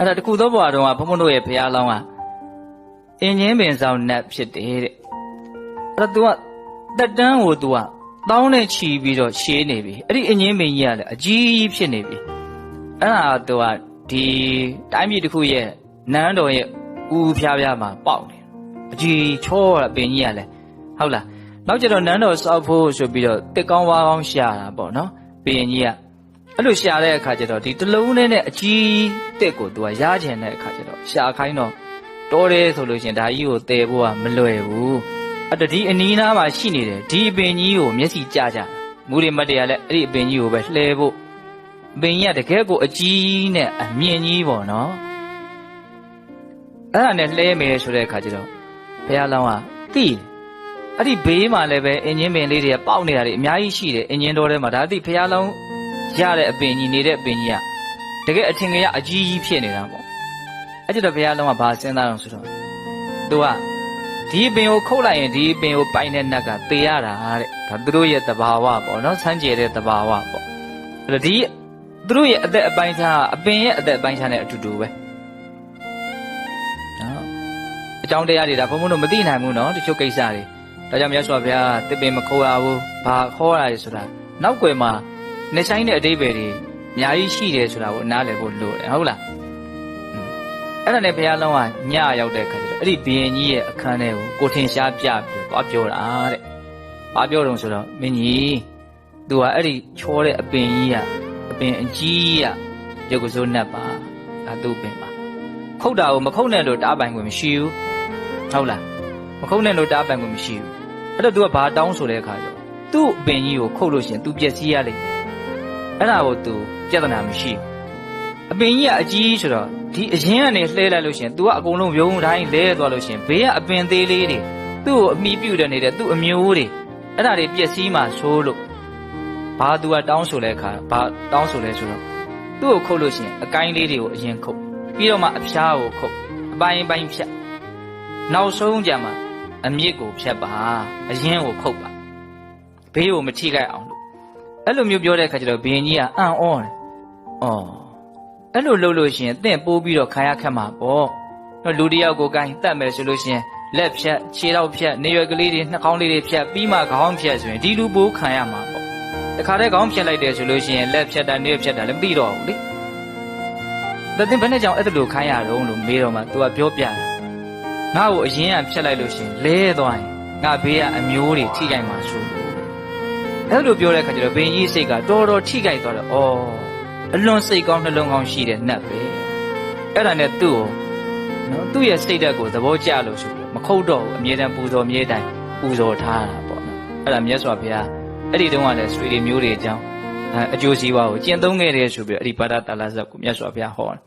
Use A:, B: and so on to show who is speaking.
A: အဲ့ဒါတခုသောဘဝတုန်းကဘုန်းဘုန်းတို့ရဲ့ဘုရားလောင်းကအင်းချင်းပင်ဆောင်နတ်ဖြစ်တယ်တဲ့အဲ့ဒါ तू ကတက်တန်းကို तू ကတောင်းနဲ့ချီပြီးတော့ရှေးနေပြီအဲ့ဒီအင်းချင်းပင်ကြီးကလည်းအကြီးကြီးဖြစ်နေပြီအဲ့ဒါ तू ကဒီတိုင်းပြည်တစ်ခုရဲ့နန်းတော်ရဲ့ဥဥဖျားဖျားမှာပေါက်နေအကြီးချောတာပင်ကြီးကလည်းဟုတ်လားနောက်ကျတော့နန်းတော်စောက်ဖို့ဆိုပြီးတော့တစ်ကောင်းဝါကောင်းရှာတာပေါ့နော်ပင်ကြီးက အဲ့လိုရှာတဲ့အခါကျတော့ဒီတလုံးနဲ့နဲ့အကြီးတက်ကိုသူကရားချင်တဲ့အခါကျတော့ရှာခိုင်းတော့တော်တယ်ဆိုလို့ရှရင်ဒါကြီးကိုတည်ဖို့ကမလွယ်ဘူးအဲ့တဒီအနီးနားမှာရှိနေတယ်ဒီအပင်ကြီးကိုမျက်စိကြကြမူရီမတ်တွေကလည်းအဲ့ဒီအပင်ကြီးကိုပဲလှဲဖို့အပင်ကြီးကတကယ်ကိုအကြီးနဲ့အမြင့်ကြီးပေါ့နော်အဲ့ဒါနဲ့လှဲမယ်ဆိုတဲ့အခါကျတော့ဘုရားလောင်းကသိတယ်အဲ့ဒီဘေးမှာလည်းပဲအင်ဂျင်ပင်လေးတွေကပေါက်နေတာတွေအများကြီးရှိတယ်အင်ဂျင်တော်ထဲမှာဒါသိဘုရားလောင်း ရတဲ့အပင်ကြီးနေတဲ့အပင်ကြီးကတကယ်အထင်ကြီးအကြီးကြီးဖြစ်နေတာပေါ့အဲ့ကျတော့ဘုရားလုံးကဘာစဉ်းစားအောင်ဆိုတော့သူကဒီအပင်ကိုခုတ်လိုက်ရင်ဒီအပင်ကိုပိုင်တဲ့နတ်ကသေရတာတဲ့ဒါသူတို့ရဲ့တဘာဝပေါ့နော်ဆန်းကျယ်တဲ့တဘာဝပေါ့အဲ့တော့ဒီသူတို့ရဲ့အသက်အပိုင်းခြားအပင်ရဲ့အသက်အပိုင်းခြားနဲ့အတူတူပဲနော်အကြောင်းတရားတွေဒါဘုံဘုံတို့မသိနိုင်ဘူးနော်တချို့ကိစ္စတွေဒါကြောင့်မြတ်စွာဘုရားတစ်ပင်မခိုးရဘူးဘာခေါ်ရလဲဆိုတာနောက်ွယ်မှာ နေဆိုင်တဲ့အတိပ္ပယ်တွေအများကြီးရှိတယ်ဆိုတာကိုနားလည်ဖို့လိုတယ်ဟုတ်လားอืมအဲ့ဒါနဲ့ဘုရားလုံးကညရောက်တဲ့ခါကျတော့အဲ့ဒီဘီရင်ကြီးရဲ့အခန်းထဲကိုကိုထင်ရှားပြပြီးတော့ပြောတာတဲ့။ဘာပြောတုံဆိုတော့မင်းကြီးသူကအဲ့ဒီချောတဲ့အပင်ကြီးကအပင်အကြီးကရုပ်ကစိုးနတ်ပါဒါသူ့ပင်ပါခုတ်တာကိုမခုတ်နဲ့လို့တားပိုင်ခွင့်မရှိဘူးဟုတ်လားမခုတ်နဲ့လို့တားပိုင်ခွင့်မရှိဘူးအဲ့တော့ तू ကဘာတောင်းဆိုတဲ့အခါကျတော့သူ့အပင်ကြီးကိုခုတ်လို့ရှရင် तू ပျက်စီးရလိမ့်မယ် အဲ့ဒါကို तू ပြဿနာမရှိဘူးအပင်ကြီးကအကြီးဆိုတော့ဒီအရင်ကနေလှဲလိုက်လို့ရှရင် तू ကအကုန်လုံးရုံတိုင်းလဲသွားလို့ရှရင်ဘေးကအပင်သေးလေးတွေသူ့ကိုအမိပြုတ်တဲ့နေတဲ့သူ့အမျိုးတွေအဲ့ဒါတွေပျက်စီးမှဆိုးလို့ဘာ तू ကတောင်းဆိုလဲခါဘာတောင်းဆိုလဲဆိုတော့သူ့ကိုခုတ်လို့ရှရင်အကိုင်းလေးတွေကိုအရင်ခုတ်ပြီးတော့မှအဖျားကိုခုတ်အပိုင်းပိုင်းဖြတ်နောက်ဆုံးကြမှာအမြစ်ကိုဖြတ်ပါအရင်ကိုခုတ်ပါဘေးကိုမထိခိုက်အောင်လို့ အဲ့လိုမျိုးပြောတဲ့အခါကျတော့ဘုရင်ကြီးကအံ့ဩတယ်။အော်အဲ့လိုလုပ်လို့ရှိရင်တင့်ပိုးပြီးတော့ခါရခက်မှာပေါ့။တော့လူတစ်ယောက်ကိုကိုင်းတတ်မယ်ဆိုလို့ရှိရင်လက်ဖြတ်ခြေထောက်ဖြတ်နေရွယ်ကလေးတွေနှာခေါင်းလေးတွေဖြတ်ပြီးမှခေါင်းဖြတ်ဆိုရင်ဒီလူပိုးခံရမှာပေါ့။တခါတည်းခေါင်းဖြတ်လိုက်တယ်ဆိုလို့ရှိရင်လက်ဖြတ်တာနေရွယ်ဖြတ်တာလည်းမသိတော့ဘူးလေ။ဒါတင်ဘယ်နဲ့ကြောင့်အဲ့လိုခိုင်းရတော့လို့မေးတော့မှ तू ကပြောပြတာ။ငါ့ကိုအရင်ကဖြတ်လိုက်လို့ရှိရင်လဲသွားရင်ငါဘေးကအမျိုးတွေထိခိုက်မှာဆိုလို့ အဲ့လိုပြောတဲ့အခါကျတော့ဘင်ကြီးစိတ်ကတော်တော်ထိခိုက်သွားတော့ဩအလွန်စိတ်ကောင်းနှလုံးကောင်းရှိတဲ့နတ်ပဲအဲ့ဒါနဲ့သူ့ကိုနော်သူ့ရဲ့စိတ်ဓာတ်ကိုသဘောကျလို့ဆိုပြီးမခုတ်တော့ဘူးအမြဲတမ်းပူဇော်မြဲတိုင်းပူဇော်ထားတာပေါ့နော်အဲ့ဒါမြတ်စွာဘုရားအဲ့ဒီတုန်းကလည်းဆွေတွေမျိုးတွေအကြောင်းအဲအကျိုးစီးပွားကိုကျင့်သုံးခဲ့တယ်ဆိုပြီးအဲ့ဒီဘာဒတာလာဇတ်ကိုမြတ်စွာဘုရားဟောတယ်